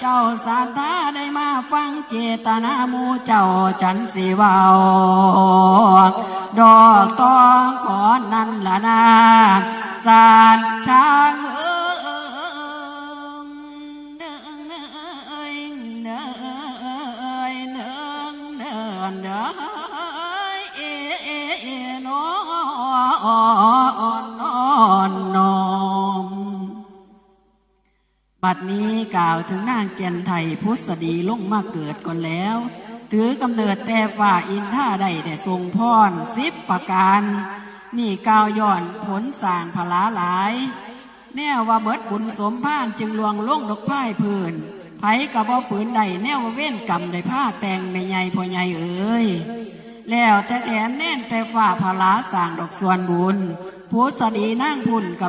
เจ้าสาธาได้มาฟังเจตนามูเจ้าฉันสิว้าดอกตองขอนั่นละนาสารทางเอ้งเดิงเอ้ยเดิงเอ้ยเดิงเดินเด้อเอเอเอนอน บัดนี้กล่าวถึงนางเจนไทยพุทธดีลงมาเกิดก่อนแล้ว ถือกำเนิดแต่ฝ่าอินท่าใดแต่ทรงพรสิบประการ นี่กล่าวย้อนผลสร้างพลาหลาย แน่ว่าเบิดบุญสมพานจึงลวงลงดอกพ่ายพื้นไผกับบ่ฝืนใดแนวว่าเว้นกรรมได้ผ้าแต่งแม่ใหญ่พ่อใหญ่เอ๋ยแล้วแต่แทนแน่นแต่ฝ่าพลาสร้างดอกส่วนบุญผู้สดีนั่งพุ่นกับ